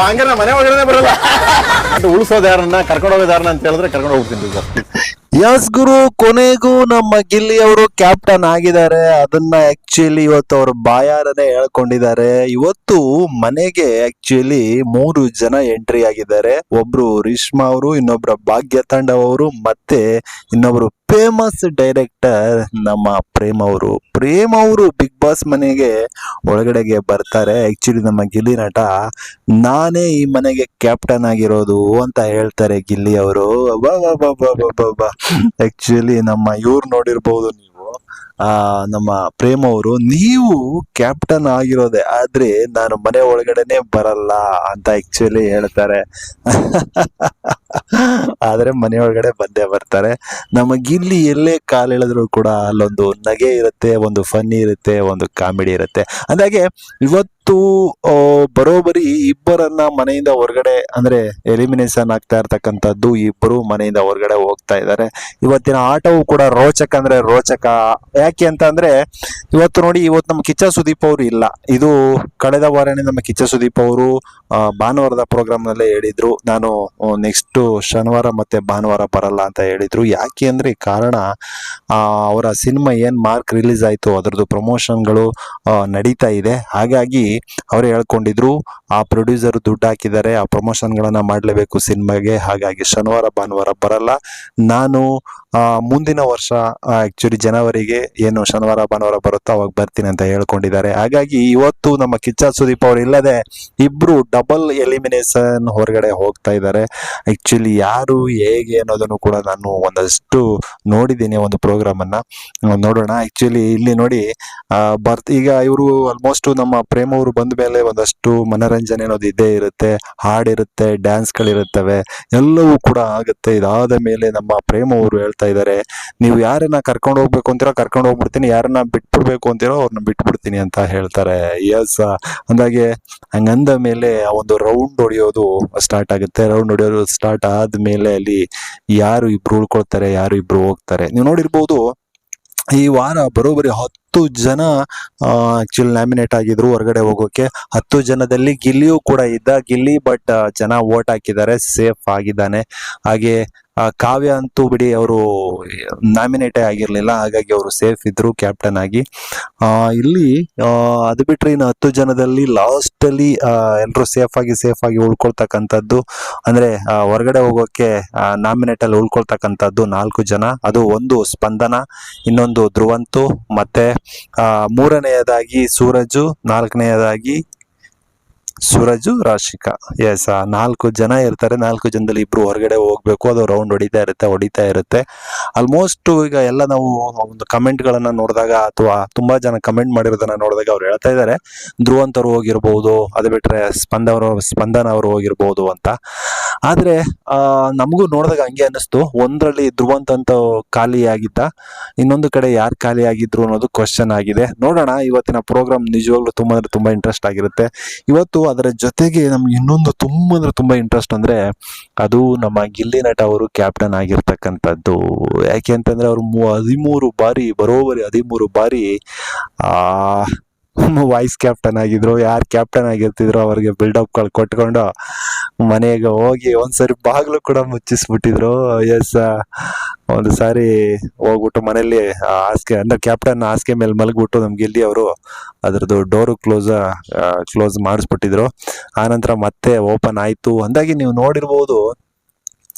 ಹಂಗೆ ನಾ ಮನೆ ಒಳಗಡೆ ಬರಲ್ಲ. ಉಳಿಸೋದು ಯಾರನ್ನ, ಕರ್ಕೊಂಡು ಹೋಗೋದು ಯಾರನ್ನ ಅಂತ ಹೇಳಿದ್ರೆ ಕರ್ಕೊಂಡು ಹೋಗ್ತೀನಿ ಸರ್ ಯಸ್ ಗುರು. ಕೊನೆಗೂ ನಮ್ಮ ಗಿಲ್ಲಿ ಅವರು ಕ್ಯಾಪ್ಟನ್ ಆಗಿದ್ದಾರೆ. ಅದನ್ನ ಆಕ್ಚುಲಿ ಇವತ್ತು ಅವರು ಬಾಯಾರನೆ ಹೇಳ್ಕೊಂಡಿದ್ದಾರೆ. ಇವತ್ತು ಮನೆಗೆ ಆಕ್ಚುಲಿ ಮೂರು ಜನ ಎಂಟ್ರಿ ಆಗಿದ್ದಾರೆ. ಒಬ್ರು ರೀಶ್ಮಾ ಅವರು, ಇನ್ನೊಬ್ರ ಭಾಗ್ಯ ತಾಂಡವ್ ಅವರು, ಮತ್ತೆ ಇನ್ನೊಬ್ರು ಫೇಮಸ್ ಡೈರೆಕ್ಟರ್ ನಮ್ಮ ಪ್ರೇಮ್ ಅವರು. ಪ್ರೇಮ್ ಅವರು ಬಿಗ್ ಬಾಸ್ ಮನೆಗೆ ಒಳಗಡೆಗೆ ಬರ್ತಾರೆ. ಆಕ್ಚುಲಿ ನಮ್ಮ ಗಿಲ್ಲಿ ನಟ ನಾನೇ ಈ ಮನೆಗೆ ಕ್ಯಾಪ್ಟನ್ ಆಗಿರೋದು ಅಂತ ಹೇಳ್ತಾರೆ ಗಿಲ್ಲಿ ಅವರು. ಆಕ್ಚುಲಿ ನಮ್ಮ ಇವ್ರು ನೋಡಿರ್ಬಹುದು ನೀವು. ನಮ್ಮ ಪ್ರೇಮ್ ಅವರು, ನೀವು ಕ್ಯಾಪ್ಟನ್ ಆಗಿರೋದೆ ಆದ್ರೆ ನಾನು ಮನೆ ಒಳಗಡೆನೆ ಬರಲ್ಲ ಅಂತ ಆಕ್ಚುಲಿ ಹೇಳ್ತಾರೆ. ಆದ್ರೆ ಮನೆ ಒಳಗಡೆ ಬಂದೇ ಬರ್ತಾರೆ. ನಮಗಿಲ್ಲಿ ಎಲ್ಲೇ ಕಾಲೆಳೆದ್ರು ಕೂಡ ಅಲ್ಲೊಂದು ನಗೆ ಇರುತ್ತೆ, ಒಂದು ಫನ್ನಿ ಇರುತ್ತೆ, ಒಂದು ಕಾಮಿಡಿ ಇರುತ್ತೆ. ಅಂದಾಗೆ ಇವತ್ತು ಬರೋಬರಿ ಇಬ್ಬರನ್ನ ಮನೆಯಿಂದ ಹೊರಗಡೆ ಅಂದ್ರೆ ಎಲಿಮಿನೇಷನ್ ಆಗ್ತಾ ಇರ್ತಕ್ಕಂಥದ್ದು ಇಬ್ಬರು ಮನೆಯಿಂದ ಹೊರಗಡೆ ಹೋಗ್ತಾ ಇದ್ದಾರೆ. ಇವತ್ತಿನ ಆಟವು ಕೂಡ ರೋಚಕ ಅಂದ್ರೆ ರೋಚಕ. ಯಾಕೆ ಅಂತ ಅಂದ್ರೆ, ಇವತ್ತು ನೋಡಿ, ಇವತ್ತು ನಮ್ಮ ಕಿಚ್ಚ ಸುದೀಪ್ ಅವರು ಇಲ್ಲ. ಇದು ಕಳೆದ ವಾರನೇ ನಮ್ಮ ಕಿಚ್ಚ ಸುದೀಪ್ ಅವರು ಭಾನುವಾರದ ಪ್ರೋಗ್ರಾಮ್ ನಲ್ಲೇ ಹೇಳಿದ್ರು. ನಾನು ನೆಕ್ಸ್ಟ್ ಶನಿವಾರ ಮತ್ತೆ ಭಾನುವಾರ ಬರಲ್ಲ ಅಂತ ಹೇಳಿದ್ರು. ಯಾಕೆ ಅಂದ್ರೆ ಕಾರಣ ಅವರ ಸಿನಿಮಾ ಏನ್ ಮಾರ್ಕ್ ರಿಲೀಸ್ ಆಯ್ತು, ಅದರದ್ದು ಪ್ರಮೋಷನ್ಗಳು ನಡೀತಾ ಇದೆ. ಹಾಗಾಗಿ ಅವರು ಹೇಳ್ಕೊಂಡಿದ್ರು ಆ ಪ್ರೊಡ್ಯೂಸರ್ ದುಡ್ಡು ಹಾಕಿದ್ದಾರೆ, ಆ ಪ್ರಮೋಷನ್ಗಳನ್ನು ಮಾಡಲೇಬೇಕು ಸಿನಿಮಾಗೆ. ಹಾಗಾಗಿ ಶನಿವಾರ, ಭಾನುವಾರ ಬರಲ್ಲ. ನಾನು ಮುಂದಿನ ವರ್ಷ ಆ್ಯಕ್ಚುಲಿ ಜನವರಿಗೆ ಏನು ಶನಿವಾರ, ಭಾನುವಾರ ಬರುತ್ತೋ ಅವಾಗ ಬರ್ತೀನಿ ಅಂತ ಹೇಳ್ಕೊಂಡಿದ್ದಾರೆ. ಹಾಗಾಗಿ ಇವತ್ತು ನಮ್ಮ ಕಿಚ್ಚ ಸುದೀಪ್ ಅವರು ಇಲ್ಲದೆ ಇಬ್ರು ಡಬಲ್ ಎಲಿಮಿನೇಷನ್ ಹೊರಗಡೆ ಹೋಗ್ತಾ ಇದ್ದಾರೆ. ಆ್ಯಕ್ಚುಲಿ ಯಾರು ಹೇಗೆ ಅನ್ನೋದನ್ನು ಕೂಡ ನಾನು ಒಂದಷ್ಟು ನೋಡಿದ್ದೀನಿ ಒಂದು ಪ್ರೋಗ್ರಾಮ್ ಅನ್ನ. ನೋಡೋಣ. ಆ್ಯಕ್ಚುಲಿ ಇಲ್ಲಿ ನೋಡಿ ಬರ್ತ್ ಈಗ ಇವರು ಆಲ್ಮೋಸ್ಟ್ ನಮ್ಮ ಪ್ರೇಮ ಅವರು ಬಂದ ಮೇಲೆ ಒಂದಷ್ಟು ಮನರಂಜನೆ ಅನ್ನೋದು ಇದ್ದೇ ಇರುತ್ತೆ, ಹಾಡಿರುತ್ತೆ ಡ್ಯಾನ್ಸ್ಗಳಿರುತ್ತವೆ ಎಲ್ಲವೂ ಕೂಡ ಆಗುತ್ತೆ. ಇದಾದ ಮೇಲೆ ನಮ್ಮ ಪ್ರೇಮ ಅವರು ಹೇಳ್ತಾ ಇದ್ದಾರೆ, ನೀವು ಯಾರನ್ನ ಕರ್ಕೊಂಡು ಹೋಗ್ಬೇಕು ಅಂತೀರೋ ಕರ್ಕೊಂಡು ಹೋಗ್ಬಿಡ್ತೀನಿ, ಯಾರನ್ನ ಬಿಟ್ಬಿಡ್ಬೇಕು ಅಂತೀರೋ ಅವ್ರನ್ನ ಬಿಟ್ಬಿಡ್ತೀನಿ ಅಂತ ಹೇಳ್ತಾರೆ. ಎಸ್ ಅಂದಾಗೆ ಹಂಗಂದ ಮೇಲೆ ಆ ಒಂದು ರೌಂಡ್ ಹೊಡೆಯೋದು ಸ್ಟಾರ್ಟ್ ಆಗುತ್ತೆ. ರೌಂಡ್ ಹೊಡೆಯೋದು ಸ್ಟಾರ್ಟ್ ಆದ್ಮೇಲೆ ಅಲ್ಲಿ ಯಾರು ಇಬ್ರು ಉಳ್ಕೊಳ್ತಾರೆ, ಯಾರು ಇಬ್ರು ಹೋಗ್ತಾರೆ. ನೀವು ನೋಡಿರ್ಬೋದು ಈ ವಾರ ಬರೋಬ್ಬರಿ ಹತ್ತು ಜನ ಆಕ್ಚುಲಿ ನ್ಯಾಮಿನೇಟ್ ಆಗಿದ್ರು ಹೊರಗಡೆ ಹೋಗೋಕೆ. ಹತ್ತು ಜನದಲ್ಲಿ ಗಿಲ್ಲಿಯೂ ಕೂಡ ಇದ್ದ. ಗಿಲ್ಲಿ ಬಟ್ ಜನ ವೋಟ್ ಹಾಕಿದ್ದಾರೆ. ಸೇಫ್ ಆಗಿದ್ದಾನೆ. ಹಾಗೆ ಕಾವ್ಯ ಅಂತೂ ಬಿಡಿ ಅವರು ನಾಮಿನೇಟೇ ಆಗಿರಲಿಲ್ಲ. ಹಾಗಾಗಿ ಅವರು ಸೇಫ್ ಇದ್ರು ಕ್ಯಾಪ್ಟನ್ ಆಗಿ. ಇಲ್ಲಿ ಅದು ಬಿಟ್ರೆ ಇನ್ನು ಹತ್ತು ಜನದಲ್ಲಿ ಲಾಸ್ಟ್ ಅಲ್ಲಿ ಎಲ್ಲರೂ ಸೇಫ್ ಆಗಿ ಸೇಫ್ ಆಗಿ ಉಳ್ಕೊಳ್ತಕ್ಕಂಥದ್ದು. ಅಂದ್ರೆ ಹೊರಗಡೆ ಹೋಗೋಕೆ ನಾಮಿನೇಟ್ ಅಲ್ಲಿ ಉಳ್ಕೊಳ್ತಕ್ಕಂಥದ್ದು ನಾಲ್ಕು ಜನ. ಅದು ಒಂದು ಸ್ಪಂದನ, ಇನ್ನೊಂದು ಧ್ರುವಂತು, ಮತ್ತೆ ಮೂರನೆಯದಾಗಿ ಸೂರಜು, ನಾಲ್ಕನೆಯದಾಗಿ ಸೂರಜು ರಾಶಿಕಾ. ಎಸ್ ನಾಲ್ಕು ಜನ ಇರ್ತಾರೆ. ನಾಲ್ಕು ಜನದಲ್ಲಿ ಇಬ್ರು ಹೊರಗಡೆ ಹೋಗ್ಬೇಕು. ಅದು ರೌಂಡ್ ಹೊಡಿತಾ ಇರುತ್ತೆ ಹೊಡಿತಾ ಇರುತ್ತೆ. ಆಲ್ಮೋಸ್ಟ್ ಈಗ ಎಲ್ಲ ನಾವು ಒಂದು ಕಮೆಂಟ್ ಗಳನ್ನ ನೋಡಿದಾಗ ಅಥವಾ ತುಂಬಾ ಜನ ಕಮೆಂಟ್ ಮಾಡಿರೋದನ್ನ ನೋಡಿದಾಗ ಅವ್ರು ಹೇಳ್ತಾ ಇದ್ದಾರೆ ಧ್ರುವಂತರು ಹೋಗಿರ್ಬೋದು, ಅದು ಬಿಟ್ರೆ ಸ್ಪಂದವರು, ಸ್ಪಂದನ ಅವರು ಹೋಗಿರ್ಬೋದು ಅಂತ. ಆದ್ರೆ ನಮಗೂ ನೋಡಿದಾಗ ಹಂಗೆ ಅನ್ನಿಸ್ತು. ಒಂದರಲ್ಲಿ ಧ್ರುವಂತ ಅಂತ ಖಾಲಿ ಆಗಿದ್ದ. ಇನ್ನೊಂದು ಕಡೆ ಯಾರು ಖಾಲಿ ಆಗಿದ್ರು ಅನ್ನೋದು ಕ್ವಶನ್ ಆಗಿದೆ. ನೋಡೋಣ, ಇವತ್ತಿನ ಪ್ರೋಗ್ರಾಮ್ ನಿಜವಾಗ್ಲೂ ತುಂಬಾ ಅಂದ್ರೆ ತುಂಬಾ ಇಂಟ್ರೆಸ್ಟ್ ಆಗಿರುತ್ತೆ. ಇವತ್ತು ಅದರ ಜೊತೆಗೆ ನಮ್ಗೆ ಇನ್ನೊಂದು ತುಂಬ ಅಂದ್ರೆ ತುಂಬಾ ಇಂಟ್ರೆಸ್ಟ್ ಅಂದ್ರೆ ಅದು ನಮ್ಮ ಗಿಲ್ಲಿ ನಟ ಅವರು ಕ್ಯಾಪ್ಟನ್ ಆಗಿರ್ತಕ್ಕಂಥದ್ದು. ಯಾಕೆ ಅಂತಂದ್ರೆ ಅವರು ಮೂ ಹದಿಮೂರು ಬಾರಿ ಬರೋಬರಿ ಹದಿಮೂರು ಬಾರಿ ವೈಸ್ ಕ್ಯಾಪ್ಟನ್ ಆಗಿದ್ರು, ಯಾರು ಕ್ಯಾಪ್ಟನ್ ಆಗಿರ್ತಿದ್ರು ಅವ್ರಿಗೆ ಬಿಲ್ಡಪ್ಗಳು ಕೊಟ್ಕೊಂಡು ಮನೆಗೆ ಹೋಗಿ ಒಂದ್ಸರಿ ಬಾಗಿಲು ಕೂಡ ಮುಚ್ಚಿಸ್ಬಿಟ್ಟಿದ್ರು. ಎಸ್ ಒಂದು ಸಾರಿ ಹೋಗ್ಬಿಟ್ಟು ಮನೆಯಲ್ಲಿ ಹಾಸಿಗೆ, ಅಂದ್ರೆ ಕ್ಯಾಪ್ಟನ್ ಹಾಸಿಗೆ ಮೇಲೆ ಮಲಗಿಬಿಟ್ಟು ನಮ್ಗೆ ಇಲ್ಲಿ ಅವರು ಅದ್ರದ್ದು ಡೋರು ಕ್ಲೋಸ್ ಕ್ಲೋಸ್ ಮಾಡಿಸ್ಬಿಟ್ಟಿದ್ರು. ಆನಂತರ ಮತ್ತೆ ಓಪನ್ ಆಯಿತು. ಅಂದಾಗಿ ನೀವು ನೋಡಿರ್ಬೋದು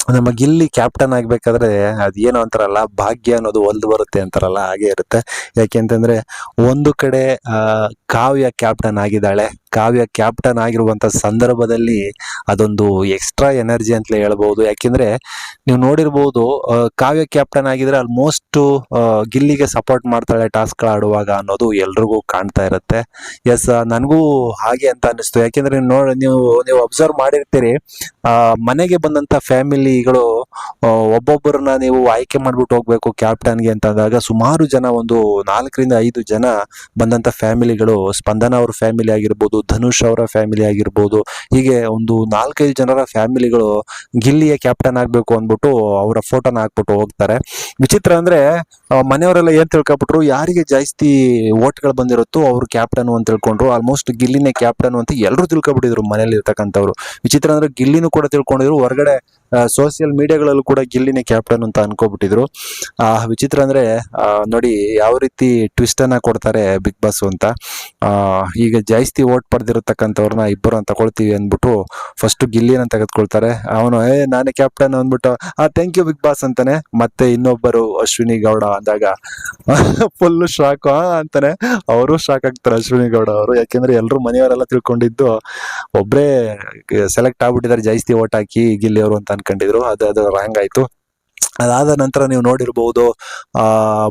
ನಮ್ಮ ಗಿಲ್ಲಿ ಕ್ಯಾಪ್ಟನ್ ಆಗ್ಬೇಕಾದ್ರೆ ಅದೇನೋ ಅಂತಾರಲ್ಲ, ಭಾಗ್ಯ ಅನ್ನೋದು ಒಲ್ದು ಬರುತ್ತೆ ಅಂತಾರಲ್ಲ, ಹಾಗೆ ಇರುತ್ತೆ. ಯಾಕೆಂತಂದ್ರೆ ಒಂದು ಕಡೆ ಕಾವ್ಯ ಕ್ಯಾಪ್ಟನ್ ಆಗಿದ್ದಾಳೆ. ಕಾವ್ಯ ಕ್ಯಾಪ್ಟನ್ ಆಗಿರುವಂತ ಸಂದರ್ಭದಲ್ಲಿ ಅದೊಂದು ಎಕ್ಸ್ಟ್ರಾ ಎನರ್ಜಿ ಅಂತಲೇ ಹೇಳ್ಬೋದು. ಯಾಕೆಂದ್ರೆ ನೀವು ನೋಡಿರ್ಬೋದು ಕಾವ್ಯ ಕ್ಯಾಪ್ಟನ್ ಆಗಿದ್ರೆ ಆಲ್ಮೋಸ್ಟ್ ಗಿಲ್ಲಿಗೆ ಸಪೋರ್ಟ್ ಮಾಡ್ತಾಳೆ ಟಾಸ್ಕ್ಗಳು ಆಡುವಾಗ ಅನ್ನೋದು ಎಲ್ರಿಗೂ ಕಾಣ್ತಾ ಇರುತ್ತೆ. ಎಸ್ ನನಗೂ ಹಾಗೆ ಅಂತ ಅನಿಸ್ತು ಯಾಕೆಂದ್ರೆ ನೀವು ನೀವು ಅಬ್ಸರ್ವ್ ಮಾಡಿರ್ತೀರಿ ಮನೆಗೆ ಬಂದಂತ ಫ್ಯಾಮಿಲಿಗಳು ಒಬ್ಬೊಬ್ಬರನ್ನ ನೀವು ಆಯ್ಕೆ ಮಾಡ್ಬಿಟ್ಟು ಹೋಗ್ಬೇಕು ಕ್ಯಾಪ್ಟನ್ಗೆ ಅಂತ ಅಂದಾಗ ಸುಮಾರು ಜನ, ಒಂದು ನಾಲ್ಕರಿಂದ ಐದು ಜನ ಬಂದಂತ ಫ್ಯಾಮಿಲಿಗಳು ಸ್ಪಂದನ ಅವ್ರ ಫ್ಯಾಮಿಲಿ ಆಗಿರ್ಬೋದು ಧನುಷ್ ಅವರ ಫ್ಯಾಮಿಲಿ ಆಗಿರ್ಬೋದು, ಹೀಗೆ ಒಂದು ನಾಲ್ಕೈದು ಜನರ ಫ್ಯಾಮಿಲಿಗಳು ಗಿಲ್ಲಿಯ ಕ್ಯಾಪ್ಟನ್ ಆಗಬೇಕು ಅಂದ್ಬಿಟ್ಟು ಅವರ ಫೋಟೋನ ಹಾಕ್ಬಿಟ್ಟು ಹೋಗ್ತಾರೆ. ವಿಚಿತ್ರ ಅಂದ್ರೆ ಮನೆಯವರೆಲ್ಲ ಏನು ತಿಳ್ಕೊಬಿಟ್ರು, ಯಾರಿಗೆ ಜಾಸ್ತಿ ಓಟ್ಗಳು ಬಂದಿರುತ್ತೋ ಅವ್ರು ಕ್ಯಾಪ್ಟನ್ ಅಂತ ತಿಳ್ಕೊಂಡ್ರು. ಆಲ್ಮೋಸ್ಟ್ ಗಿಲ್ಲಿನೇ ಕ್ಯಾಪ್ಟನ್ ಅಂತ ಎಲ್ಲರೂ ತಿಳ್ಕೊಬಿಟ್ಟಿದ್ರು ಮನೇಲಿ ಇರ್ತಕ್ಕಂಥವ್ರು ವಿಚಿತ್ರ ಅಂದ್ರೆ ಗಿಲ್ಲಿನೂ ಕೂಡ ತಿಳ್ಕೊಂಡಿದ್ರು. ಹೊರಗಡೆ ಸೋಷಿಯಲ್ ಮೀಡಿಯಾಗಳಲ್ಲೂ ಕೂಡ ಗಿಲ್ಲಿನೇ ಕ್ಯಾಪ್ಟನ್ ಅಂತ ಅನ್ಕೋಬಿಟ್ಟಿದ್ರು. ಆ, ವಿಚಿತ್ರ ಅಂದರೆ ನೋಡಿ ಯಾವ ರೀತಿ ಟ್ವಿಸ್ಟ್ ಅನ್ನ ಕೊಡ್ತಾರೆ ಬಿಗ್ ಬಾಸ್ ಅಂತ. ಈಗ ಜಾಸ್ತಿ ಓಟ್ ಪಡೆದಿರತಕ್ಕಂಥವ್ರನ್ನ ಇಬ್ಬರು ಅಂತ ತಗೊಳ್ತೀವಿ ಅಂದ್ಬಿಟ್ಟು ಫಸ್ಟ್ ಗಿಲ್ಲಿನ ತೆಗೆದುಕೊಳ್ತಾರೆ. ಅವನು, ಏ, ನಾನೇ ಕ್ಯಾಪ್ಟನ್ ಅಂದ್ಬಿಟ್ಟು, ಆ ಥ್ಯಾಂಕ್ ಯು ಬಿಗ್ ಬಾಸ್ ಅಂತಾನೆ. ಮತ್ತೆ ಇನ್ನೊಬ್ಬರು ಅಶ್ವಿನಿ ಗೌಡ ಅಂದಾಗ ಫುಲ್ ಶಾಕ್ ಅಂತಾನೆ. ಅವರು ಶಾಕ್ ಆಗ್ತಾರೆ ಅಶ್ವಿನಿ ಗೌಡ ಅವರು. ಯಾಕೆಂದ್ರೆ ಎಲ್ಲರೂ ಮನೆಯವರೆಲ್ಲ ತಿಳ್ಕೊಂಡಿದ್ದು ಒಬ್ಬರೇ ಸೆಲೆಕ್ಟ್ ಆಗ್ಬಿಟ್ಟಿದ್ದಾರೆ ಜಾಸ್ತಿ ಓಟ್ ಹಾಕಿ ಗಿಲ್ಲಿ ಅವರು ಅಂತ ಅನ್ಕೊಂಡಿದ್ರು ಅದು ಅದು ರ್ಯಾಂಗ್ ಆಯ್ತು. ಅದಾದ ನಂತರ ನೀವು ನೋಡಿರ್ಬೋದು, ಆ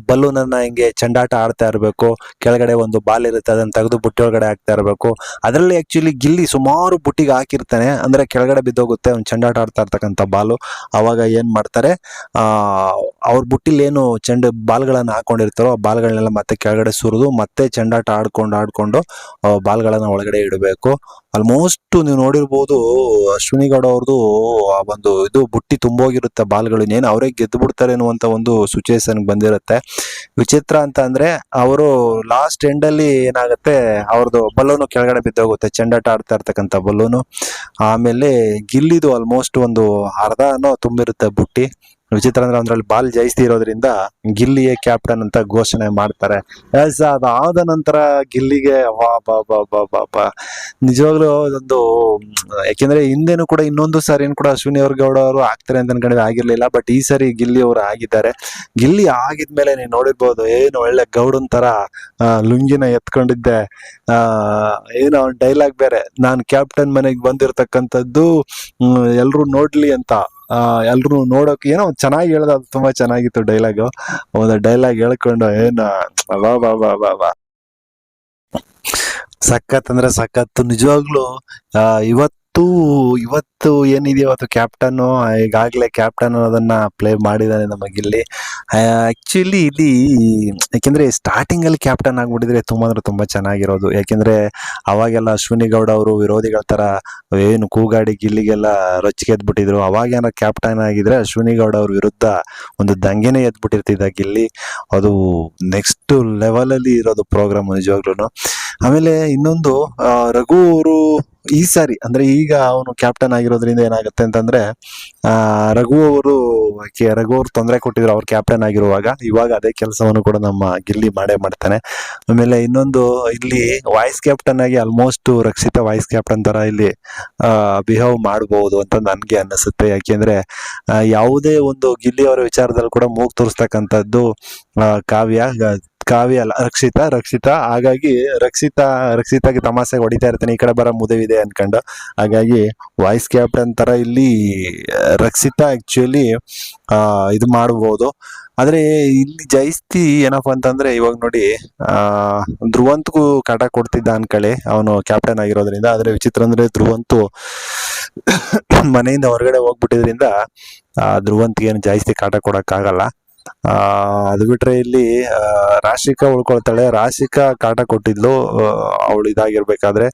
ಬಲೂನ್ ಅನ್ನ ಹಿಂಗೆ ಚಂಡಾಟ ಆಡ್ತಾ ಇರಬೇಕು, ಕೆಳಗಡೆ ಒಂದು ಬಾಲ್ ಇರುತ್ತೆ, ಅದನ್ನ ತೆಗೆದು ಬುಟ್ಟಿ ಒಳಗಡೆ ಹಾಕ್ತಾ ಇರಬೇಕು. ಅದರಲ್ಲಿ ಆ್ಯಕ್ಚುಲಿ ಗಿಲ್ಲಿ ಸುಮಾರು ಬುಟ್ಟಿಗೆ ಹಾಕಿರ್ತಾನೆ, ಅಂದ್ರೆ ಕೆಳಗಡೆ ಬಿದ್ದೋಗುತ್ತೆ, ಒಂದು ಚಂಡಾಟ ಆಡ್ತಾ ಇರ್ತಕ್ಕಂಥ ಬಾಲು. ಆವಾಗ ಏನು ಮಾಡ್ತಾರೆ ಅವ್ರ ಬುಟ್ಟಿಲಿ ಏನು ಚೆಂಡು, ಬಾಲ್ಗಳನ್ನ ಹಾಕೊಂಡಿರ್ತಾರೋ, ಆ ಬಾಲ್ಗಳನ್ನೆಲ್ಲ ಮತ್ತೆ ಕೆಳಗಡೆ ಸುರಿದು ಮತ್ತೆ ಚಂಡಾಟ ಆಡ್ಕೊಂಡು ಆಡ್ಕೊಂಡು ಬಾಲ್ಗಳನ್ನ ಒಳಗಡೆ ಇಡಬೇಕು. ಆಲ್ಮೋಸ್ಟ್ ನೀವು ನೋಡಿರ್ಬೋದು ಅಶ್ವಿನಿ ಗೌಡ ಅವ್ರದ್ದು ಆ ಒಂದು ಇದು ಬುಟ್ಟಿ ತುಂಬೋಗಿರುತ್ತೆ ಬಾಲ್ಗಳು. ಇನ್ನೇನು ಅವರೇ ಗೆದ್ದು ಬಿಡ್ತಾರೆ ಅನ್ನುವಂತ ಒಂದು ಸಿಚುವೇಶನ್ ಬಂದಿರುತ್ತೆ. ವಿಚಿತ್ರ ಅಂತ ಅಂದ್ರೆ ಅವರು ಲಾಸ್ಟ್ ಎಂಡ್ ಅಲ್ಲಿ ಏನಾಗುತ್ತೆ ಅವ್ರದ್ದು ಬಲೂನು ಕೆಳಗಡೆ ಬಿದ್ದೋಗುತ್ತೆ. ಚೆಂಡಾಟ ಆಡ್ತಾ ಇರ್ತಕ್ಕಂಥ ಬಲೂನು. ಆಮೇಲೆ ಗಿಲ್ಲಿದು ಆಲ್ಮೋಸ್ಟ್ ಒಂದು ಅರ್ಧನೋ ತುಂಬಿರುತ್ತೆ ಬುಟ್ಟಿ. ವಿಚಿತ್ರ ಅಂದ್ರೆ ಅದ್ರಲ್ಲಿ ಬಾಲ್ ಜಾಸ್ತಿ ಇರೋದ್ರಿಂದ ಗಿಲ್ಲಿಯೇ ಕ್ಯಾಪ್ಟನ್ ಅಂತ ಘೋಷಣೆ ಮಾಡ್ತಾರೆ. ಅದಾದ ನಂತರ ಗಿಲ್ಲಿಗೆ ವಾ, ಬಾ ಬಾ ಬಾ ಬಾ ಬಾ. ನಿಜವಾಗ್ಲೂ ಅದೊಂದು, ಯಾಕೆಂದ್ರೆ ಹಿಂದೆನೂ ಕೂಡ ಇನ್ನೊಂದು ಸಾರಿ ಕೂಡ ಅಶ್ವಿನಿ ಅವ್ರ ಗೌಡ ಅವರು ಆಗ್ತಾರೆ ಅಂತ ಅನ್ಕೊಂಡಿದ್ರೆ ಆಗಿರ್ಲಿಲ್ಲ ಬಟ್ ಈ ಸಾರಿ ಗಿಲ್ಲಿ ಅವರು ಆಗಿದ್ದಾರೆ. ಗಿಲ್ಲಿ ಆಗಿದ್ಮೇಲೆ ನೀವು ನೋಡಿರ್ಬೋದು, ಏನು ಒಳ್ಳೆ ಗೌಡನ್ ತರ ಲುಂಗಿನ ಎತ್ಕೊಂಡಿದ್ದೆ. ಏನು ಡೈಲಾಗ್ ಬೇರೆ. ನಾನು ಕ್ಯಾಪ್ಟನ್ ಮನೆಗೆ ಬಂದಿರತಕ್ಕಂಥದ್ದು ಎಲ್ಲರೂ ನೋಡ್ಲಿ ಅಂತ. ಎಲ್ರು ನೋಡೋಕೆ ಏನೋ ಚೆನ್ನಾಗಿ ಹೇಳ್ದ ಅದು ತುಂಬಾ ಚೆನ್ನಾಗಿತ್ತು ಡೈಲಾಗ್ ಒಂದು ಡೈಲಾಗ್ ಹೇಳ್ಕೊಂಡು ಏನ ಬಾ ಬಾ ಬಾ ಬಾ ಬಾ ಸಖತ್ ಅಂದ್ರೆ ಸಖತ್ ನಿಜವಾಗ್ಲು ಆ, ಇವತ್ತು ಇವತ್ತು ಏನಿದೆಯೋ ಅದು ಕ್ಯಾಪ್ಟನ್ ಈಗಾಗಲೇ ಕ್ಯಾಪ್ಟನ್ ಅನ್ನೋದನ್ನ ಪ್ಲೇ ಮಾಡಿದ್ದಾನೆ ನಮಗಿಲ್ಲಿ ಆ್ಯಕ್ಚುಲಿ ಇಲ್ಲಿ, ಯಾಕೆಂದ್ರೆ ಸ್ಟಾರ್ಟಿಂಗ್ ಅಲ್ಲಿ ಕ್ಯಾಪ್ಟನ್ ಆಗಿಬಿಟ್ಟಿದ್ರೆ ತುಂಬ ಅಂದರೆ ತುಂಬಾ ಚೆನ್ನಾಗಿರೋದು. ಯಾಕೆಂದ್ರೆ ಅವಾಗೆಲ್ಲ ಅಶ್ವಿನಿ ಗೌಡ ಅವರು, ವಿರೋಧಿಗಳ ಥರ ಏನು ಕೂಗಾಡಿ ಗಿಲ್ಲಿಗೆಲ್ಲ ರೊಚ್ಚಿಗೆ ಎದ್ಬಿಟ್ಟಿದ್ರು. ಅವಾಗ ಏನಾರ ಕ್ಯಾಪ್ಟನ್ ಆಗಿದ್ರೆ ಅಶ್ವಿನಿ ಗೌಡ ಅವ್ರ ವಿರುದ್ಧ ಒಂದು ದಂಗೆನೇ ಎದ್ಬಿಟ್ಟಿರ್ತಿದ್ದ ಗಿಲ್ಲಿ. ಅದು ನೆಕ್ಸ್ಟ್ ಲೆವೆಲಲ್ಲಿ ಇರೋದು ಪ್ರೋಗ್ರಾಮ್ ನಿಜವಾಗ್ಲೂ ಆಮೇಲೆ ಇನ್ನೊಂದು ರಘು ಅವರು ಈ ಸಾರಿ, ಅಂದ್ರೆ ಈಗ ಅವನು ಕ್ಯಾಪ್ಟನ್ ಆಗಿರೋದ್ರಿಂದ ಏನಾಗುತ್ತೆ ಅಂತಂದ್ರೆ ರಘು ಅವರು ರಘು ಅವರು ತೊಂದರೆ ಕೊಟ್ಟಿದ್ರು ಅವ್ರು ಕ್ಯಾಪ್ಟನ್ ಆಗಿರುವಾಗ, ಇವಾಗ ಅದೇ ಕೆಲಸವನ್ನು ಕೂಡ ನಮ್ಮ ಗಿಲ್ಲಿ ಮಾಡೇ ಮಾಡ್ತಾನೆ. ಆಮೇಲೆ ಇನ್ನೊಂದು, ಇಲ್ಲಿ ವಾಯ್ಸ್ ಕ್ಯಾಪ್ಟನ್ ಆಗಿ ಆಲ್ಮೋಸ್ಟ್ ರಕ್ಷಿತ ವಾಯ್ಸ್ ಕ್ಯಾಪ್ಟನ್ ತರ ಇಲ್ಲಿ ಬಿಹೇವ್ ಮಾಡಬಹುದು ಅಂತ ನನಗೆ ಅನ್ನಿಸುತ್ತೆ. ಯಾಕೆಂದ್ರೆ ಯಾವುದೇ ಒಂದು ಗಿಲ್ಲಿ ಅವರ ವಿಚಾರದಲ್ಲಿ ಕೂಡ ಮೂಗ್ ತೋರಿಸ್ತಕ್ಕಂಥದ್ದು ಕಾವ್ಯ ಕಾವ್ಯ ಅಲ್ಲ, ರಕ್ಷಿತಾ ರಕ್ಷಿತಾ. ಹಾಗಾಗಿ ರಕ್ಷಿತಾ, ರಕ್ಷಿತಾಗೆ ತಮಾಷೆಗೆ ಹೊಡಿತಾ ಇರ್ತಾನೆ. ಈ ಕಡೆ ಬರೋ ಮುದವಿದೆ ಅನ್ಕೊಂಡು. ಹಾಗಾಗಿ ವಾಯ್ಸ್ ಕ್ಯಾಪ್ಟನ್ ತರ ಇಲ್ಲಿ, ರಕ್ಷಿತಾ ಆಕ್ಚುಲಿ ಇದು ಮಾಡ್ಬೋದು. ಆದರೆ ಇಲ್ಲಿ ಜೈಸ್ತಿ ಏನಪ್ಪ ಅಂತಂದ್ರೆ ಇವಾಗ ನೋಡಿ ಧ್ರುವಂತ್ಗೂ ಕಾಟ ಕೊಡ್ತಿದ್ದ ಅನ್ಕಳಿ. ಅವನು ಕ್ಯಾಪ್ಟನ್ ಆಗಿರೋದ್ರಿಂದ. ಆದರೆ ವಿಚಿತ್ರ ಅಂದ್ರೆ ಧ್ರುವಂತು ಮನೆಯಿಂದ ಹೊರಗಡೆ ಹೋಗ್ಬಿಟ್ಟಿದ್ರಿಂದ ಧ್ರುವಂತ್ಗೆ ಏನು ಜಾಸ್ತಿ ಕಾಟ ಕೊಡೋಕ್ಕಾಗಲ್ಲ. ಅದು ಬಿಟ್ರೆ ಇಲ್ಲಿ ಆ, ರಾಶಿಕಾ ಉಳ್ಕೊಳ್ತಾಳೆ. ರಾಶಿಕಾ ಕಾಟ ಕೊಟ್ಟಿದ್ಲು ಅವಳು ಇದಾಗಿರ್ಬೇಕಾದ್ರೆ.